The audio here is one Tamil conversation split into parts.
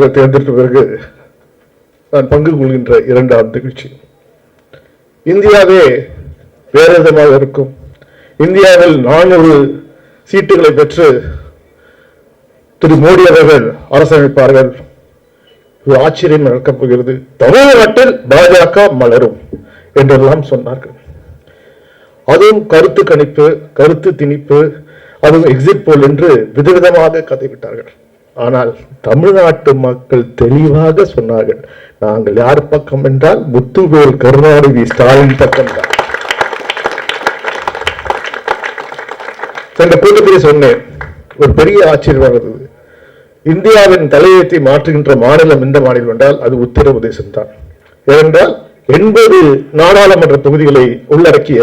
அமைச்சராக தேர்ந்தெடுத்த பிறகு நான் பங்கு கொள்கின்ற இரண்டாம் நிகழ்ச்சி. இந்தியாவே வேறு விதமாக இருக்கும். இந்தியாவில் நானூறு சீட்டுகளை பெற்று திரு மோடி அவர்கள் அரசமைப்பார்கள். இது ஆச்சரியம் நடக்கப் போகிறது. தமிழ்நாட்டில் பாஜக மலரும் என்றெல்லாம் சொன்னார்கள். அதுவும் கருத்து கணிப்பு கருத்து திணிப்பு அதுவும் எக்ஸிட் போல் என்று விதவிதமாக கதைவிட்டார்கள். ஆனால் தமிழ்நாட்டு மக்கள் தெளிவாக சொன்னார்கள் நாங்கள் யார் பக்கம் என்றால் முத்துவேல் கருணாநிதி ஸ்டாலின் பக்கம் தான். சென்ற சொன்னேன் ஒரு பெரிய ஆச்சரியம் இருந்தது இந்தியாவின் தலையத்தை மாற்றுகின்ற மாநிலம் எந்த மாநிலம் என்றால் அது உத்தரப்பிரதேசம் தான். ஏனென்றால் எண்பது நாடாளுமன்ற தொகுதிகளை உள்ளடக்கிய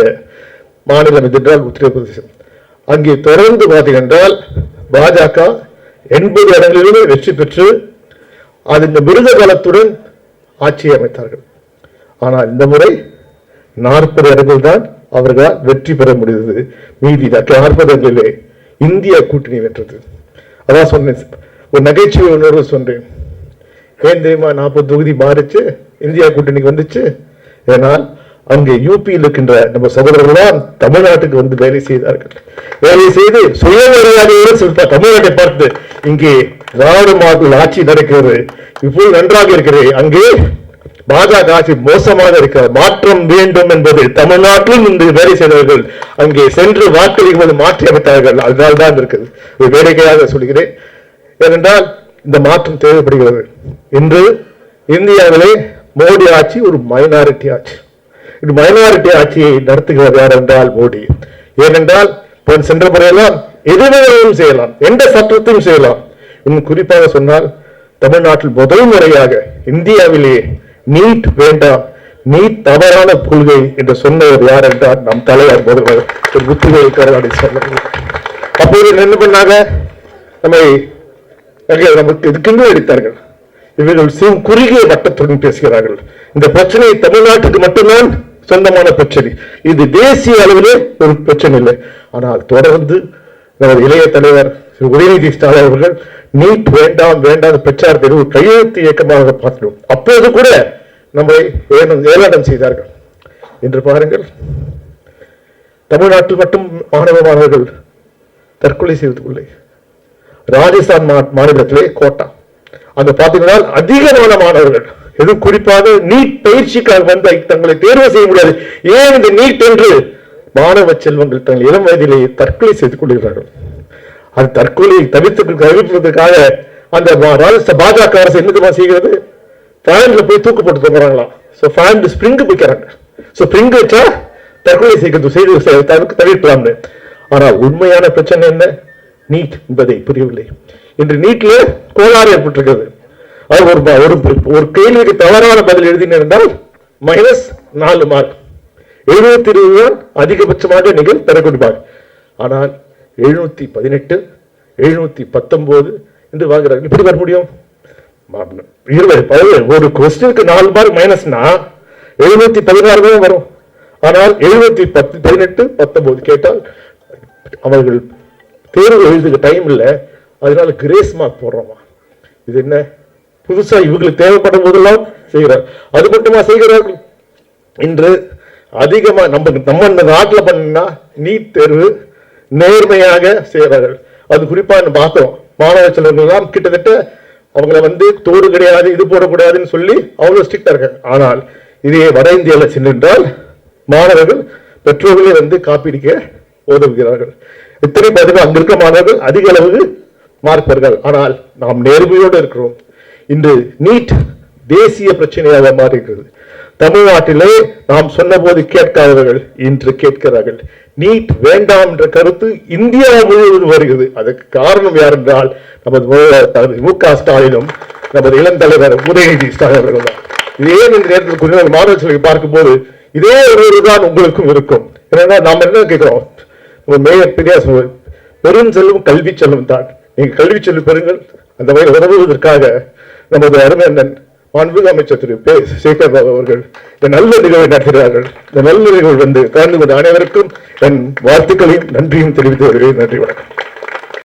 மாநிலம் என்றால் உத்தரப்பிரதேசம். அங்கே தொடர்ந்து பார்த்தீங்கன்றால் பாஜக எண்பது இடங்களிலுமே வெற்றி பெற்று அது இந்த மிருக பலத்துடன் ஆட்சியை அமைத்தார்கள். ஆனால் இந்த முறை நாற்பது இடங்கள் தான் அவர்களால் வெற்றி பெற முடிந்தது. மீதி நாற்பது இடங்களிலே இந்திய கூட்டணி வென்றது. அதான் சொன்னேன் ஒரு நகைச்சுவை உணர்வு சொன்னேன். ஏன் தெரியுமா நாற்பது தொகுதி மாறிச்சு இந்தியா கூட்டணிக்கு வந்துச்சு. ஏனால் அங்கே யூபியில் இருக்கின்ற நம்ம சகோதரர்கள்லாம் தமிழ்நாட்டுக்கு வந்து வேலை செய்தார்கள். வேலை செய்து சுயமரியாதையோடு சொல்லிட்டா தமிழ்நாட்டை பார்த்து இங்கே திராவிட மாடல் ஆட்சி நடக்கிறது. இப்போது நன்றாக இருக்கிறது. அங்கே பாஜக ஆட்சி மோசமாக இருக்கிறது. மாற்றம் வேண்டும் என்பது தமிழ்நாட்டிலும் இந்த வேலை செய்தவர்கள் அங்கே சென்று வாக்களிக்கும்போது மாற்றி அமைத்தார்கள். அதனால் தான் இருக்குது. ஒரு வேடிக்கையாக சொல்கிறேன். ஏனென்றால் இந்த மாற்றம் தேவைப்படுகிறது. இன்று இந்தியாவிலே மோடி ஆட்சி ஒரு மைனாரிட்டி ஆட்சி. இது மைனாரிட்டி ஆட்சியை நடத்துகிறது யார் என்றால் மோடி. ஏனென்றால் போன் சென்ற முறையெல்லாம் எதுவும் செய்யலாம் எந்த சட்டத்தையும் செய்யலாம். இன்னும் குறிப்பாக சொன்னால் தமிழ்நாட்டில் முதல் முறையாக இந்தியாவிலேயே நீட் வேண்டாம் நீட் தவறான கொள்கை என்று சொன்னவர் யார் என்றால் நம் தலைவர் முதல்வர் ஒரு முத்துவேல் கருணாநிதி சொன்னார் அப்போது என்ன பண்ணாங்க? நம்மை நமக்கு இதுக்கென்று அடித்தார்கள். இவர்கள் சிறு குறுகிய வட்டத்துடன் பேசுகிறார்கள். இந்த பிரச்சனை தமிழ்நாட்டுக்கு மட்டும்தான் சொந்தமான பிரச்சனை. இது தேசிய அளவிலே ஒரு பிரச்சனை இல்லை. ஆனால் தொடர்ந்து நமது இளைய தலைவர் திரு உதயநிதி ஸ்டாலின் அவர்கள் நீட் வேண்டாம் வேண்டாம் பிரச்சாரத்தை ஒரு கையெழுத்து இயக்கமாக பார்த்தோம் அப்போது கூட நம்மை ஏன- செய்தார்கள். என்று பாருங்கள். தமிழ்நாட்டில் மட்டும் மாணவ மாணவர்கள் தற்கொலை செய்து கொள்ளை ராஜஸ்தான் மா- மாநிலத்திலே கோட்டா. அந்த பார்த்தீங்கன்னா அதிகமான மாணவர்கள் எது குறிப்பாக நீட் பயிற்சிக்காக வந்து தங்களை தேர்வு செய்ய முடியாது. ஏன் இந்த நீட் என்று? மாணவ செல்வங்கள் தங்கள் இளம் வயதிலேயே தற்கொலை செய்து கொள்கிறார்கள். அது தற்கொலை தவிர்த்து தவிர்ப்பதற்காக அந்த மா- பாஜக அரசு என்ன செய்கிறது? ஃபேன்ல போய் தூக்கு போட்டு தங்குறாங்களாம் ஸோ ஃபேன் ஸ்ப்ரிங் வைக்கிறாங்க ஸோ ஸ்ப்ரிங் வச்சா தற்கொலை செய்கிறது செய்து தவிர்க்க- தவிர்க்கலாம்னு. ஆனால் உண்மையான பிரச்சனை என்ன? நீட் என்பதை புரியவில்லை. இன்று நீட்ல கோளாறு ஏற்பட்டிருக்கிறது. ஒரு ஒரு ஒரு கேள்விக்கு தவறான பதில் எழுதினிருந்தால் மைனஸ் நாலு மார்க் எழுநூத்தி இருபது தான் அதிகபட்சமாக நீங்கள் பெறக்கூடியவார் ஆனால் எழுநூத்தி பதினெட்டு எழுநூத்தி பத்தொன்பது என்று வாங்குறாங்க இப்படி வர முடியும்? இருபது பதினேழு. ஒரு கொஸ்டினுக்கு நாலு மார்க் மைனஸ்னா எழுநூத்தி பதினாறு தான் வரும். ஆனால் எழுநூத்தி பத்து பதினெட்டு பத்தொன்பது கேட்டால் அவர்கள் தேர்வு எழுதுக டைம் இல்லை அதனால கிரேஸ் மார்க் போடுறோமா? இது என்ன? புதுசா இவங்களுக்கு தேவைப்படும் போதெல்லாம் செய்கிறார். அது மட்டுமா செய்கிறார்கள் இன்று அதிகமா நம்ம நம்ம இந்த நாட்டுல பண்ணா நீட் தேர்வு நேர்மையாக செய்கிறார்கள் அது குறிப்பா பார்த்தோம். மாணவ செல்வங்கள்லாம் கிட்டத்தட்ட அவங்கள வந்து தோறு கிடையாது இது போடக்கூடாதுன்னு சொல்லி அவ்வளவு ஸ்ட்ரிக்டா இருக்காங்க. ஆனால் இதே வட இந்தியாவில் சென்றால் மாணவர்கள் பெற்றோர்களே வந்து காப்பீடுக்க உதவுகிறார்கள். இத்தனை பார்த்தீங்கன்னா அங்க இருக்க மாணவர்கள் அதிக அளவு மார்க் ஆனால் நாம் நேர்மையோடு இருக்கிறோம். இன்று நீட் தேசிய பிரச்சனையாக மாறுகிறது தமிழ்நாட்டிலே நாம் சொன்னபோது கேட்காதவர்கள் இன்று கேட்கிறார்கள். நீட் வேண்டாம் என்ற கருத்து இந்தியா முழுவதும் வருகிறது. அதற்கு காரணம் யார் என்றால் நமது முதல்வர் மு க ஸ்டாலினும் நமது இளந்தலைவர் உதயநிதி ஸ்டாலின் அவர்கள் தான். இதே இந்த நேரத்தில் கொஞ்ச நாள் பார்க்கும்போது இதே ஒரு தான் உங்களுக்கும் இருக்கும். ஏன்னா நாம் என்ன கேட்கிறோம்? மேயர் பெரியார் பெரும் செல்வம் கல்வி செல்வம் தான். நீங்கள் கல்வி செல்வம் பெறுங்கள். அந்த வகையில் உதவுவதற்காக நமது அருமையண்ணன் மாண்புமிகு அமைச்சர் திரு. பே சேகர் பாபு அவர்கள் இந்த நல்ல நிகழ்வை நடத்துகிறார்கள். இந்த நல்ல நிகழ்வு வந்து கலந்து கொண்ட அனைவருக்கும் என் வாழ்த்துக்களையும் நன்றியும் தெரிவித்து வருகிறேன் நன்றி வணக்கம்.